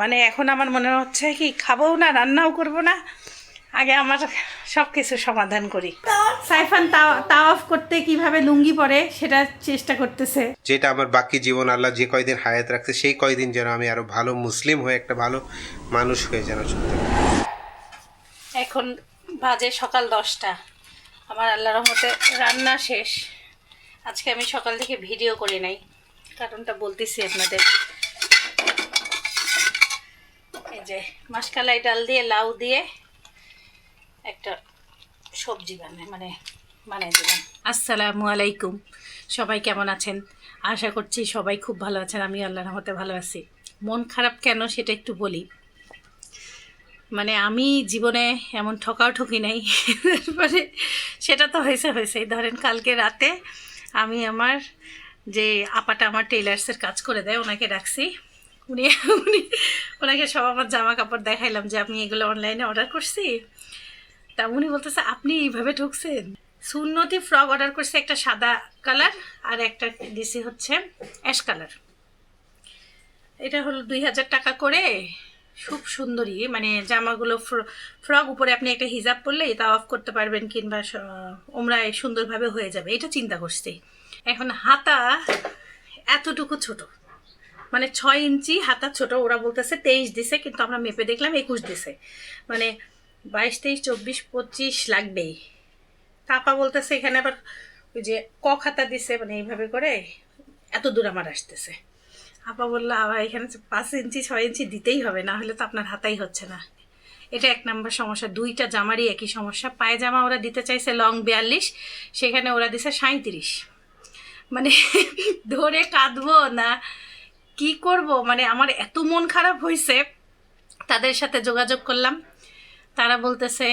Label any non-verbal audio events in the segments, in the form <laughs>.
মানে এখন আমার মনে হচ্ছে কি খাব না রান্নাও করব না। আগে আমার সব কিছু সমাধান করি। সাইফান তাওয়াফ করতে কীভাবে লুঙ্গি পরে সেটা চেষ্টা করতেছে। যেটা আমার বাকি জীবন আল্লাহ যে কয়দিন হায়াত রাখছে সেই কয়দিন যেন আমি আরও ভালো মুসলিম হয়ে একটা ভালো মানুষ হয়ে যেন চলতে এখন বাজে সকাল দশটা। আমার আল্লাহ রহমতে রান্না শেষ। আজকে আমি সকাল থেকে ভিডিও করি নাই। কারণটা বলতেছি আপনাদের। যে মাসকালাই ডাল দিয়ে, লাউ দিয়ে একটা সবজি বানাই মানে বানাই দিলাম। আসসালামু আলাইকুম। সবাই কেমন আছেন? আশা করছি সবাই খুব ভালো আছেন আমি আল্লাহর রহমতে ভালো আছি। মন খারাপ কেন সেটা একটু বলি। মানে আমি জীবনে এমন ঠকাও ঠকি নাই। তারপরে সেটা তো হয়েছে হয়েছে। ধরেন কালকে রাতে আমি আমার যে আপাটা আমার টেলার্সের কাজ করে দেয়, ওনাকে ডাকছি। উনি উনি ওনাকে সব আমার জামা কাপড় দেখাইলাম যে আমি এগুলো অনলাইনে অর্ডার করছি। তা উনি বলতেছে, আপনি এইভাবে ঢুকছেন? সুন্নতি ফ্রক অর্ডার করছে একটা সাদা কালার আর একটা দিছি হচ্ছে অ্যাশ কালার এটা হলো দুই হাজার টাকা করে। খুব সুন্দরী মানে জামাগুলো ফ্র- ফ্রক উপরে আপনি একটা হিজাব পরলে তা অফ করতে পারবেন কিংবা ওমরায় সুন্দরভাবে হয়ে যাবে। এটা চিন্তা করছি। এখন হাতা এতটুকু ছোট। মানে ছয় ইঞ্চি হাতা ছোট, ওরা বলতেছে তেইশ দিছে, কিন্তু আমরা মেপে দেখলাম একুশ দিছে। মানে বাইশ, তেইশ, চব্বিশ, পঁচিশ লাগবেই। তাপা বলতেছে এখানে আবার ওই যে ক খাতা দিছে মানে এইভাবে করে, এত দূর আমার আসতেছে। আপা বলল আবার এখানে পাঁচ ইঞ্চি, ছয় ইঞ্চি দিতেই হবে, না হলে তো আপনার হাতাই হচ্ছে না। এটা এক নম্বর সমস্যা। দুইটা জামারই একই সমস্যা। পায়জামা ওরা দিতে চাইছে লং বিয়াল্লিশ, সেখানে ওরা দিছে সাঁত্রিশ মানে ধরে কাঁদবো না। কি করব? মানে আমার এত মন খারাপ হয়েছে তাদের সাথে যোগাযোগ করলাম। তারা বলতেছে,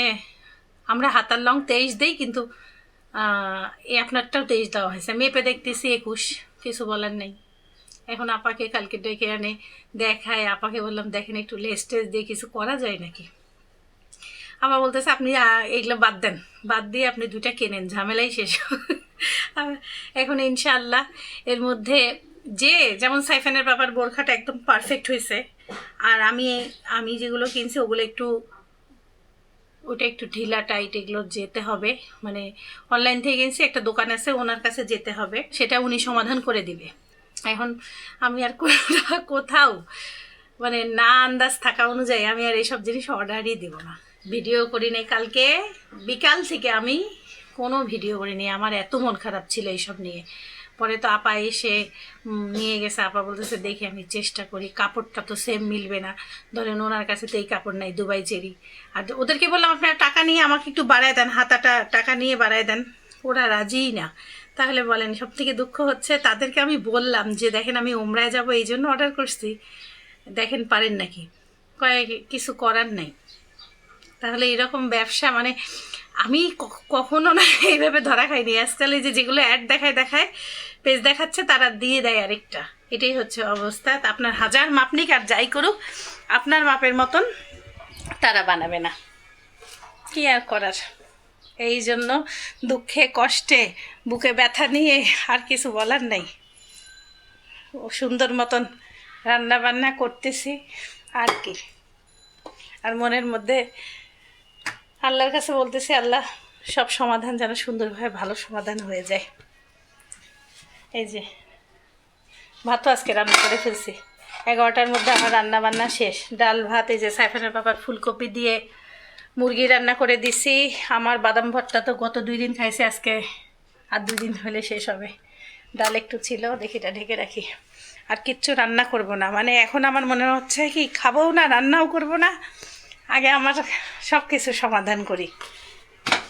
আমরা হাতার লং তেইশ দেই, কিন্তু এই আপনারটাও তেইশ দেওয়া হয়েছে। মেপে দেখতেছি একুশ। কিছু বলার নেই। এখন আপাকে কালকে ডেকে আনে, দেখায়। আপাকে বললাম, দেখেন একটু লেস টেস দিয়ে কিছু করা যায় নাকি? আমার বলতেছে, আপনি এইগুলো বাদ দেন। বাদ দিয়ে আপনি দুইটা কেনেন। ঝামেলাই শেষ। <laughs> এখন ইনশাল্লাহ এর মধ্যে যে, যেমন সাইফানের বাবার বোরখাটা একদম পারফেক্ট হয়েছে আর আমি আমি যেগুলো কিনছি, ওগুলো একটু ওটা একটু ঢিলা টাইট এগুলো যেতে হবে। মানে অনলাইন থেকে কিনছি, একটা দোকান আছে, ওনার কাছে যেতে হবে। সেটা উনি সমাধান করে দিবে। এখন আমি আর কোথাও মানে না আন্দাজ থাকা অনুযায়ী আমি আর এইসব জিনিস অর্ডারই দেবো না। ভিডিও করি নাই কালকে, বিকাল থেকে আমি কোনো ভিডিও করিনি। আমার এত মন খারাপ ছিল এইসব নিয়ে। পরে তো আপা এসে নিয়ে গেছে। আপা বলতেছে, দেখি আমি চেষ্টা করি। কাপড়টা তো সেম মিলবে না। ধরেন ওনার কাছে তো এই কাপড় নাই, দুবাই জেরি আর ওদেরকে বললাম, আপনারা টাকা নিয়ে আমাকে একটু বাড়ায় দেন, হাতাটা, টাকা নিয়ে বাড়ায় দেন। ওরা রাজিই না। তাহলে বলেন সব থেকে দুঃখ হচ্ছে, তাদেরকে আমি বললাম যে, দেখেন আমি উমরায় যাব, এই জন্য অর্ডার করছি। দেখেন পারেন নাকি? কয়েক, কিছু করার নাই। তাহলে এরকম ব্যবসা মানে আমি কখনো না <laughs> এইভাবে ধরা খাইনি। আজকাল এই যে যেগুলো অ্যাড দেখায় দেখায় পেজ দেখাচ্ছে, তারা দিয়ে দেয় আরেকটা। এটাই হচ্ছে অবস্থা। আপনার হাজার মাপ নিক আর যাই করুক, আপনার মাপের মতন তারা বানাবে না। কি আর করার? এই জন্য দুঃখে, কষ্টে, বুকে ব্যথা নিয়ে আর কিছু বলার নেই। সুন্দর মতন রান্না বান্না করতেছি আর কি। আর মনের মধ্যে আল্লাহর কাছে বলতেছি, আল্লাহ সব সমাধান যেন সুন্দরভাবে ভালো সমাধান হয়ে যায়। এই যে, ভাতও আজকে রান্না করে ফেলছি। এগারোটার মধ্যে আমার রান্না বান্না শেষ। ডাল, ভাত, এই যে সাইফানের বাবার ফুলকপি দিয়ে মুরগি রান্না করে দিছি। আমার বাদাম ভর্তা তো গত দুই দিন খাইছে, আজকে আর দুই দিন হলে শেষ হবে। ডাল একটু ছিল, দেখি এটা ঢেকে রাখি। আর কিচ্ছু রান্না করব না। মানে এখন আমার মনে হচ্ছে কি খাবও না, রান্নাও করব না। আগে আমার সব কিছু সমাধান করি।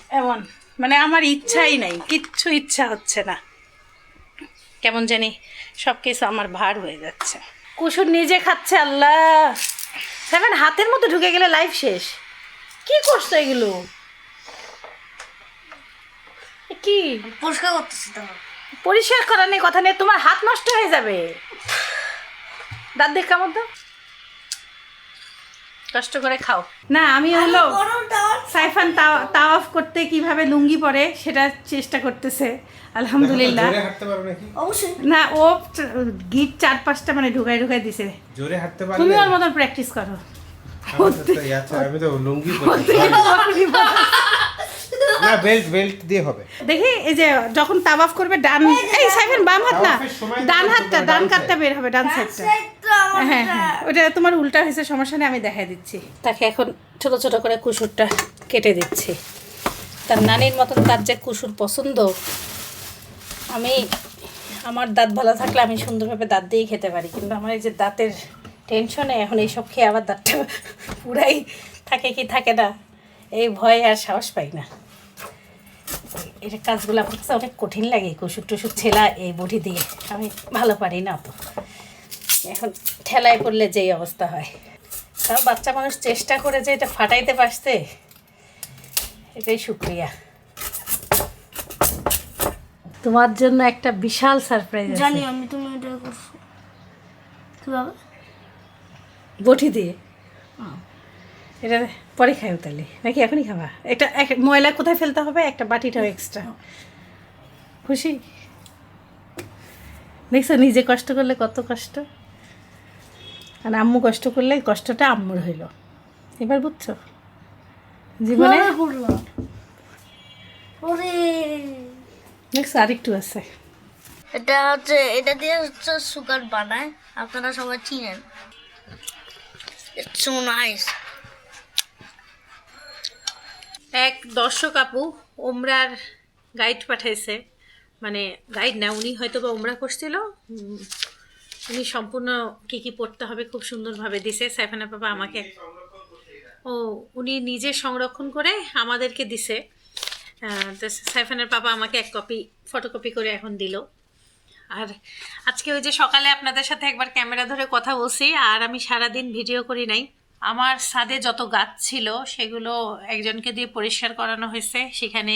এমন মানে আমার ইচ্ছাই নাই কিচ্ছু ইচ্ছা হচ্ছে না। কেমন জানি সব কিছু আমার ভার হয়ে যাচ্ছে। কুসুর নিজে খাচ্ছে আল্লাহ। সেভেন হাতের মধ্যে ঢুকে গেলে লাইফ শেষ। কি করছ এগুলো? কি? পরিষ্কার করতেছি তো। পরিষ্কার করার নেই কথা নেই তোমার হাত নষ্ট হয়ে যাবে। দাঁত দেখ কেমন তো কষ্ট করে খাও। না আমি হলো সাইফান তাও তাওয়াফ করতে কীভাবে লুঙ্গি পরে সেটা চেষ্টা করতেছে। আলহামদুলিল্লাহ। জোরে হাঁটতে পারো নাকি? অবশ্যই। না ও গিট চার পাঁচটা মানে ঢুকাই ঢুকাই দিছে। জোরে হাঁটতে তুমি ওর মতন প্র্যাকটিস করো। আচ্ছা আমি তো লুঙ্গি পরি। <laughs> না বেল্ট বেল্ট দিয়ে হবে। দেখি এই যে যখন তাওয়াফ করবে ডান এই সাইফান বাম হাত না। ডান হাতটা ডান কাতটা বের হবে ডান সাইডটা আমার হ্যাঁ হ্যাঁ ওটা তোমার উল্টা হয়েছে সমস্যা নেই আমি দেখাই দিচ্ছি। তাকে এখন ছোট ছোট করে কুসুরটা কেটে দিচ্ছি। তার নানির মতন তার যে কুসুর পছন্দ আমি আমার দাঁত ভালো থাকলে আমি সুন্দরভাবে দাঁত দিয়ে খেতে পারি কিন্তু আমার এই যে দাঁতের টেনশনে এখন এইসব খেয়ে আবার দাঁতটা পুরাই থাকে কি থাকে না এই ভয়ে আর সাহস পাই না। যে কাজগুলো আমার কাছে অনেক কঠিন লাগে কুসুর টুসুর ছেলা এই বটি দিয়ে। আমি ভালো পারি না তো। এখন ঠেলায় পড়লে যেই অবস্থা হয়। তাও বাচ্চা মানুষ চেষ্টা করে যে এটা ফাটাইতে পারছে এটাই শুক্রিয়া। তোমার জন্য একটা বিশাল সারপ্রাইজ জানি আমি তুমি এটা করছ। বটি দিয়ে? এটা পরে খাই তাহলে। নাকি এখনই খাবা? একটা এক- ময়লা কোথায় ফেলতে হবে? একটা বাটিটাও এক্সট্রা খুশি? দেখছ নিজে কষ্ট করলে কত কষ্ট? আর আম্মু কষ্ট করলে কষ্টটা আম্মুর হইল। এবার বুঝছ? জীবনে দেখছ আরেকটু আছে। এটা হচ্ছে এটা দিয়ে হচ্ছে সুগার বানায়। আপনারা সবাই চিনেন। ইটস সো নাইস এক দর্শক আপু ওমরার গাইড পাঠাইছে। মানে গাইড না, উনি হয়তো বা ওমরা করছিল উনি সম্পূর্ণ কি কি পড়তে হবে খুব সুন্দরভাবে দিছে। সাইফানা বাবা আমাকে। ও, উনি নিজে সংরক্ষণ করে আমাদেরকে দিছে। তো সাইফানের বাবা আমাকে এক কপি ফটোকপি করে এখন দিল। আর আজকে ওই যে সকালে আপনাদের সাথে একবার ক্যামেরা ধরে কথা বলছি, আর আমি সারাদিন ভিডিও করি নাই। আমার ছাদে যত গাছ ছিল, সেগুলো একজনকে দিয়ে পরিষ্কার করানো হয়েছে। সেখানে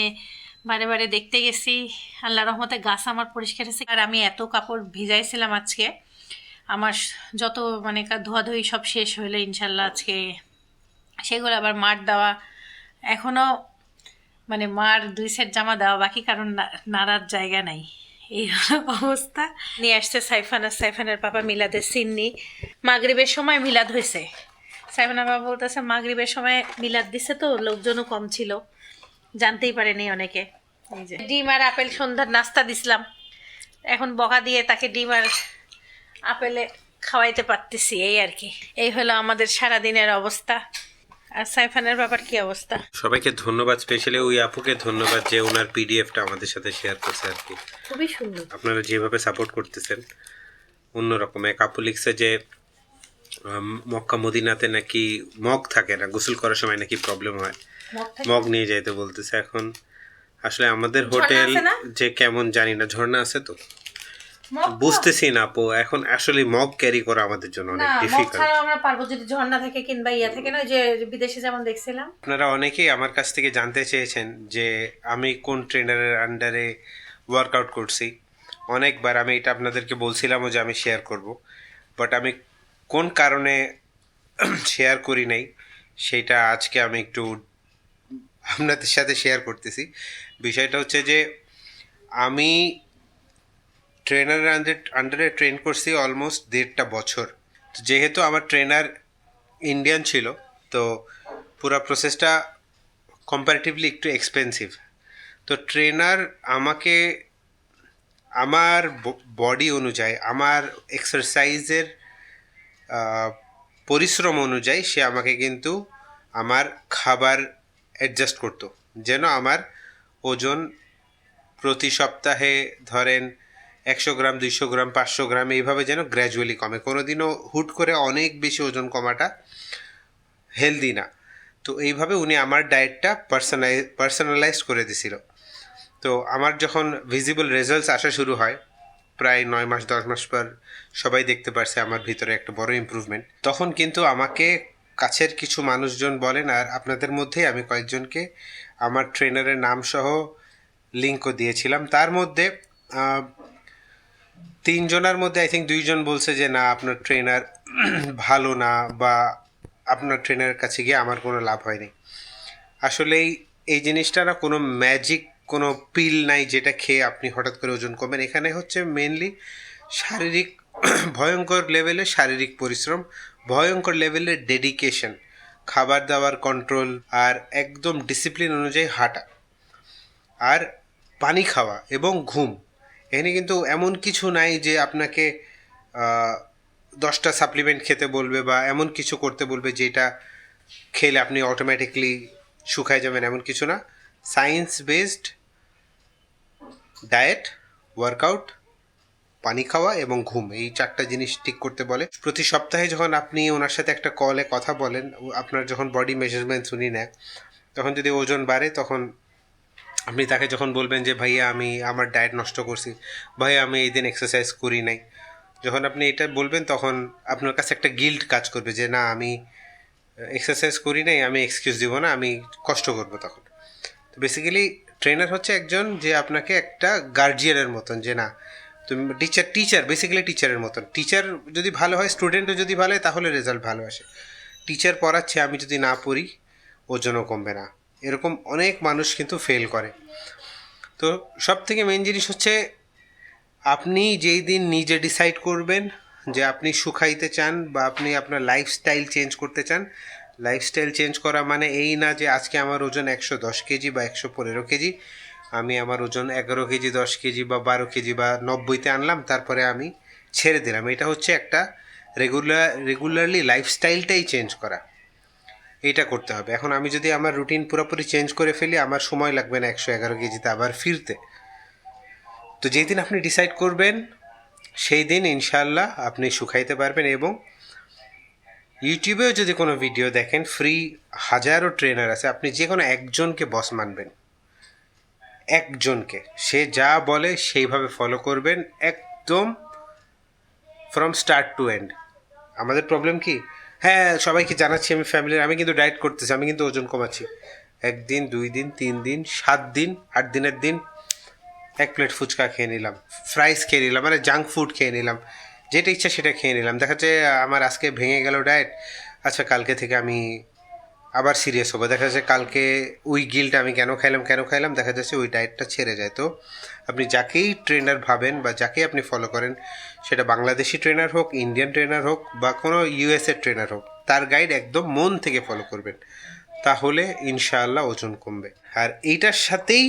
বারে বারে দেখতে গেছি, আল্লাহ রহমতে গাছ আমার পরিষ্কার হয়েছে। আর আমি এত কাপড় ভিজাইছিলাম আজকে। আমার যত মানে ধোয়াধুয়ি সব শেষ হইল ইনশাল্লাহ আজকে। সেগুলো আবার মার দেওয়া। এখনও মানে মার দুই সেট জামা দেওয়া, বাকি কারণ নাড়ার জায়গা নাই। এই অবস্থা। নিয়ে আসছে সাইফান। আর সাইফানের পাপা মিলাদের সিন্নি। মাগরিবের সময় মিলাদ হয়েছে। সাইফানের বাবা বলতেছে মাগরিবের সময় মিলাদ দিছে তো লোকজনও কম ছিল। জানতেই পারেনি অনেকে। ডিম আর আপেল সন্ধ্যার নাস্তা দিছিলাম। এখন বকা দিয়ে তাকে ডিম আর আপেলে খাওয়াইতে পারতেছি এই আর কি। এই হলো আমাদের সারাদিনের অবস্থা। আর সাইফানের ব্যাপার কি অবস্থা? সবাইকে ধন্যবাদ স্পেশালি ওই আপুকে ধন্যবাদ যে ওনার পিডিএফটা আমাদের সাথে শেয়ার করছে আর কি। খুবই সুন্দর। আপনারা যেভাবে সাপোর্ট করতেছেন অন্যরকম। এক আপু লিখছে যে মক্কা মদিনাতে নাকি মগ থাকে না? গোসল করার সময় নাকি প্রবলেম হয়। মগ নিয়ে যাইতে বলতেছে এখন। আসলে আমাদের হোটেল যে কেমন জানি না ঝর্ণা আছে তো। বুঝতেছি না আপু এখন আসলে মগ ক্যারি করা আমাদের জন্য অনেক ডিফিকাল্ট আমরা পারব যদি ঝর্ণা থেকে কিংবা ইয়া থেকে না যে বিদেশে যেমন দেখছিলাম। আপনারা অনেকেই আমার কাছ থেকে জানতে চেয়েছেন যে আমি কোন ট্রেনারের আন্ডারে ওয়ার্কআউট করছি। অনেকবার আমি এটা আপনাদেরকে বলছিলামও যে আমি শেয়ার করব। বাট আমি কোন কারণে <clears throat> শেয়ার করি নাই, সেটা আজকে আমি একটু আপনাদের সাথে শেয়ার করতেছি। বিষয়টা হচ্ছে যে, আমি ট্রেনারের আন্ডারে আন্ডারে ট্রেন করছি অলমোস্ট দেড়টা বছর। যেহেতু আমার ট্রেনার ইন্ডিয়ান ছিল, তো পুরো প্রসেসটা কম্পারেটিভলি একটু এক্সপেন্সিভ তো ট্রেনার আমাকে, আমার বডি অনুযায়ী, আমার এক্সারসাইজের পরিশ্রম অনুযায়ী সে আমাকে কিন্তু আমার খাবার অ্যাডজাস্ট করতো। যেন আমার ওজন প্রতি সপ্তাহে ধরেন একশো গ্রাম, দুইশো গ্রাম, পাঁচশো গ্রাম এইভাবে যেন গ্র্যাজুয়ালি কমে। কোনো দিনও হুট করে অনেক বেশি ওজন কমাটা হেলদি না। তো এইভাবে উনি আমার ডায়েটটা পার্সোনালাই পার্সোনালাইজ করে দিছিল। তো আমার যখন ভিজিবল রেজাল্টস আসা শুরু হয় প্রায় নয় মাস, দশ মাস পর সবাই দেখতে পারছে আমার ভিতরে একটা বড় ইমপ্রুভমেন্ট তখন কিন্তু আমাকে কাছের কিছু মানুষজন বলেন, আর আপনাদের মধ্যেই আমি কয়েকজনকে আমার ট্রেনারের নাম সহ লিঙ্কও দিয়েছিলাম। তার মধ্যে তিনজনের মধ্যে আই থিঙ্ক দুইজন বলছে যে, না, আপনার ট্রেনার <clears throat> ভালো না বা আপনার ট্রেনারের কাছে গিয়ে আমার কোনো লাভ হয়নি। আসলেই এই জিনিসটা না কোনো ম্যাজিক কোনো পিল নাই যেটা খেয়ে আপনি হঠাৎ করে ওজন কমেন এখানে হচ্ছে মেনলি শারীরিক <clears throat> ভয়ঙ্কর লেভেলে শারীরিক পরিশ্রম, ভয়ঙ্কর লেভেলের ডেডিকেশন খাবার দাবার কন্ট্রোল আর একদম ডিসিপ্লিন অনুযায়ী হাঁটা আর পানি খাওয়া এবং ঘুম। এখানে কিন্তু এমন কিছু নাই যে আপনাকে দশটা সাপ্লিমেন্ট খেতে বলবে বা এমন কিছু করতে বলবে যেটা খেলে আপনি অটোমেটিকলি শুকায় যাবেন, এমন কিছু না। সায়েন্স বেসড ডায়েট ওয়ার্কআউট পানি খাওয়া এবং ঘুম, এই চারটা জিনিস ঠিক করতে বলে। প্রতি সপ্তাহে যখন আপনি ওনার সাথে একটা কলে কথা বলেন আপনার যখন বডি মেজারমেন্টস উনি নেয় তখন যদি ওজন বাড়ে, তখন আপনি তাকে যখন বলবেন যে, ভাইয়া, আমি আমার ডায়েট নষ্ট করছি, ভাইয়া, আমি এই দিন এক্সারসাইজ করি নাই। যখন আপনি এটা বলবেন, তখন আপনার কাছে একটা গিল্ট কাজ করবে যে, না, আমি এক্সারসাইজ করি নাই, আমি এক্সকিউজ দিব না, আমি কষ্ট করব তখন। তো বেসিক্যালি ট্রেনার হচ্ছে একজন যে আপনাকে একটা গার্জিয়ানের মতন, যে না, তুমি টিচার টিচার বেসিক্যালি টিচারের মতন। টিচার যদি ভালো হয় স্টুডেন্টও যদি ভালো হয়, তাহলে রেজাল্ট ভালো আসে। টিচার পড়াচ্ছে, আমি যদি না পড়ি, ওজনও কমবে না। এরকম অনেক মানুষ কিন্তু ফেল করে। তো সব থেকে মেন জিনিস হচ্ছে, আপনি যেই দিন নিজে ডিসাইড করবেন যে আপনি শুকাইতে চান বা আপনি আপনার লাইফস্টাইল চেঞ্জ করতে চান লাইফস্টাইল চেঞ্জ করা মানে এই না যে আজকে আমার ওজন একশো দশ কেজি বা একশো পনেরো কেজি। আমি আমার ওজন এগারো কেজি, দশ কেজি বা বারো কেজি বা নব্বইতে আনলাম, তারপরে আমি ছেড়ে দিলাম। এটা হচ্ছে একটা রেগুলার রেগুলারলি লাইফস্টাইলটাই চেঞ্জ করা। এটা করতে হবে। এখন আমি যদি আমার রুটিন পুরোপুরি চেঞ্জ করে ফেলি, আমার সময় লাগবে না একশো এগারো কেজিতে আবার ফিরতে। তো যেই দিন আপনি ডিসাইড করবেন, সেই দিন ইনশাল্লাহ আপনি শুকাইতে পারবেন এবং ইউটিউবেও যদি কোনো ভিডিও দেখেন ফ্রি হাজারো ট্রেনার আছে। আপনি যে কোনো একজনকে বস মানবেন। একজনকে। সে যা বলে সেইভাবে ফলো করবেন একদম ফ্রম স্টার্ট টু এন্ড আমাদের প্রবলেম কি? হ্যাঁ সবাইকে জানাচ্ছি আমি ফ্যামিলির আমি কিন্তু ডায়েট করতেছি, আমি কিন্তু ওজন কমাচ্ছি। একদিন, দুই দিন, তিন দিন, সাত দিন, আট দিনের দিন এক প্লেট ফুচকা খেয়ে নিলাম ফ্রাইস খেয়ে নিলাম মানে জাঙ্ক ফুড খেয়ে নিলাম। যেটা ইচ্ছা সেটা খেয়ে নিলাম। দেখা যাচ্ছে, আমার আজকে ভেঙে গেল ডায়েট আচ্ছা কালকে থেকে আমি আবার সিরিয়াস হব। দেখা যাচ্ছে কালকে ওই গিলটা আমি কেন খাইলাম কেন খাইলাম, দেখা যাচ্ছে ওই ডায়েটটা ছেড়ে যায়। তো আপনি যাকেই ট্রেনার ভাবেন বা যাকেই আপনি ফলো করেন, সেটা বাংলাদেশি ট্রেনার হোক ইন্ডিয়ান ট্রেনার হোক, বা কোনো ইউএসএ ট্রেনার হোক, তার গাইড একদম মন থেকে ফলো করবেন। তাহলে ইনশাআল্লাহ ওজন কমবে। আর এইটার সাথেই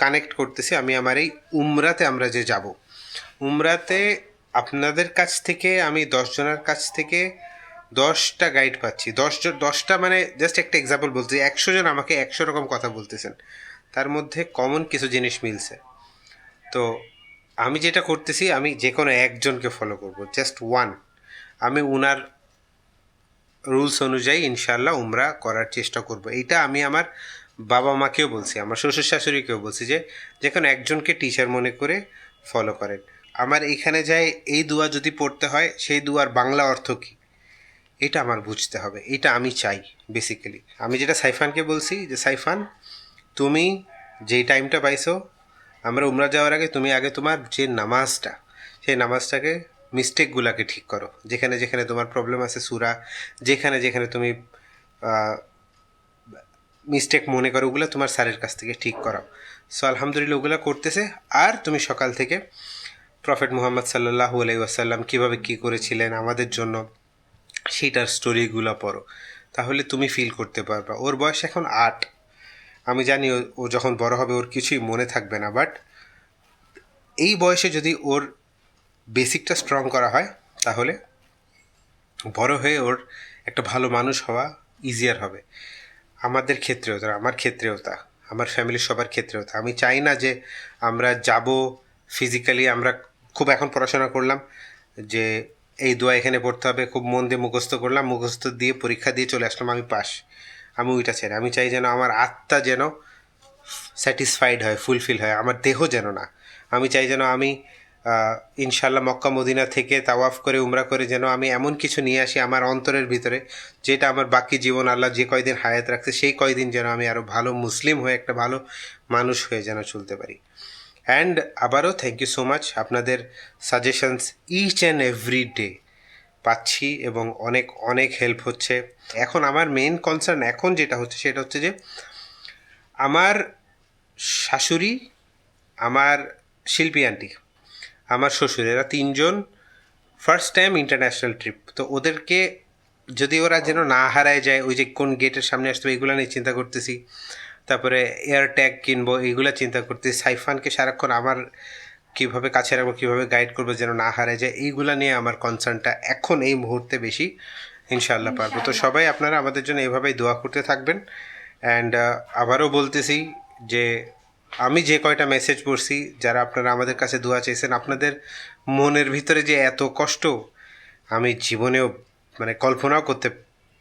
কানেক্ট করতেছি আমি আমার এই উমরাতে আমরা যে যাব। উমরাতে আপনাদের কাছ থেকে, আমি দশজনের কাছ থেকে দশটা গাইড পাচ্ছি। দশজন দশটা মানে জাস্ট একটা এক্সাম্পল বলছি, একশো জন আমাকে একশো রকম কথা বলতেছেন। তার মধ্যে কমন কিছু জিনিস মিলছে। তো আমি যেটা করতেছি, আমি যে কোনো একজনকে ফলো করব জাস্ট ওয়ান আমি উনার রুলস অনুযায়ী ইনশাল্লাহ উমরা করার চেষ্টা করব। এইটা আমি আমার বাবা মাকেও বলছি, আমার শ্বশুর শাশুড়িকেও বলছি যে যে কোনো একজনকে টিচার মনে করে ফলো করেন। আমার এইখানে যায় এই দুয়া যদি পড়তে হয়, সেই দুয়ার বাংলা অর্থ কী? এটা আমার বুঝতে হবে, এটা আমি চাই বেসিক্যালি আমি যেটা সাইফানকে বলছি যে, সাইফান, তুমি যেই টাইমটা পাইছো, আমরা উমরা যাওয়ার আগে তুমি আগে তোমার যে নামাজটা, সেই নামাজটাকে মিস্টেকগুলোকে ঠিক করো। যেখানে যেখানে তোমার প্রবলেম আছে সুরা, যেখানে যেখানে তুমি মিস্টেক মনে করো, ওগুলো তোমার স্যারের কাছ থেকে ঠিক করাও। সো আলহামদুলিল্লাহ, ওগুলো করতেছে। আর তুমি সকাল থেকে প্রফেট মুহাম্মদ সাল্লাহু আলাই কীভাবে কী করেছিলেন, আমাদের জন্য সেইটার স্টোরিগুলো পড়ো। তাহলে তুমি ফিল করতে পারবা। ওর বয়স এখন আট। আমি জানি ও- ও যখন বড় হবে, ওর কিছুই মনে থাকবে না বাট এই বয়সে যদি ওর বেসিকটা স্ট্রং করা হয়, তাহলে বড় হয়ে ওর একটা ভালো মানুষ হওয়া ইজিয়ার হবে। আমাদের ক্ষেত্রেও তা, আমার ক্ষেত্রেও তা, আমার ফ্যামিলির সবার ক্ষেত্রেও তা। আমি চাই না যে আমরা যাব ফিজিক্যালি আমরা খুব এখন পড়াশোনা করলাম, যে এই দোয়া এখানে পড়তে হবে, খুব মন দিয়ে মুখস্থ করলাম, মুখস্থ দিয়ে পরীক্ষা দিয়ে চলে আসলাম, আমি পাস আমি ওইটা চাই আমি চাই যেন আমার আত্মা যেন স্যাটিসফাইড হয় ফুলফিল হয়, আমার দেহ যেন না। আমি চাই যেন আমি ইনশাল্লাহ মক্কা, মদিনা থেকে তাওয়াফ করে, উমরা করে যেন আমি এমন কিছু নিয়ে আসি আমার অন্তরের ভিতরে, যেটা আমার বাকি জীবন, আল্লাহ যে কয়দিন হায়াত রাখছে, সেই কয়দিন যেন আমি আরও ভালো মুসলিম হয়ে, একটা ভালো মানুষ হয়ে যেন চলতে পারি। অ্যান্ড আবারও থ্যাংক ইউ সো মাচ আপনাদের suggestions each and every day পাচ্ছি এবং অনেক অনেক হেল্প হচ্ছে। এখন আমার মেন কনসার্ন এখন যেটা হচ্ছে, সেটা হচ্ছে যে আমার শাশুড়ি, আমার শিল্পী আন্টি, আমার শ্বশুর, এরা তিনজন ফার্স্ট টাইম ইন্টারন্যাশনাল ট্রিপ তো ওদেরকে যদি ওরা যেন না হারায় যায়, ওই যে কোন গেটের সামনে আসতে হবে, এগুলো নিয়ে চিন্তা করতেছি। তারপরে এয়ার ট্যাগ কিনবো এইগুলো চিন্তা করতেছি। সাইফানকে সারাক্ষণ আমার কীভাবে কাছে রাখব কীভাবে গাইড করব যেন না হারায় যায় এইগুলো নিয়ে আমার কনসার্নটা এখন এই মুহূর্তে বেশি। ইনশাআল্লাহ পারব। তো সবাই আপনারা আমাদের জন্য এভাবেই দোয়া করতে থাকবেন। অ্যান্ড আবারও বলতেছি যে আমি যে কয়টা মেসেজ পড়ছি যারা আপনারা আমাদের কাছে দোয়া চেয়েছেন আপনাদের মনের ভিতরে যে এত কষ্ট আমি জীবনেও মানে কল্পনাও করতে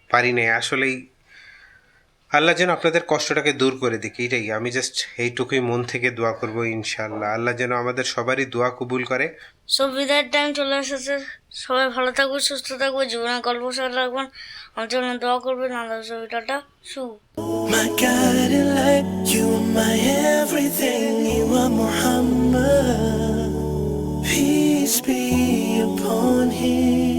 পারি নাই। আসলেই আল্লাহ যেন আপনাদের কষ্টটাকে দূর করে দিক এটাই আমি জাস্ট এইটুকুই মন থেকে দোয়া করব ইনশাল্লাহ আল্লাহ যেন আমাদের সবারই দোয়া কবুল করে। সব বিদায়ের টাইম চলে এসেছে। সবাই ভালো থাকবে সুস্থ থাকবে জীবনের গল্প সাথে রাখবেন। আমার জন্য দোয়া করবেন। আল্লাহ ছবিটাটা শু My guiding light, you are my everything, you are Muhammad. Peace be upon him.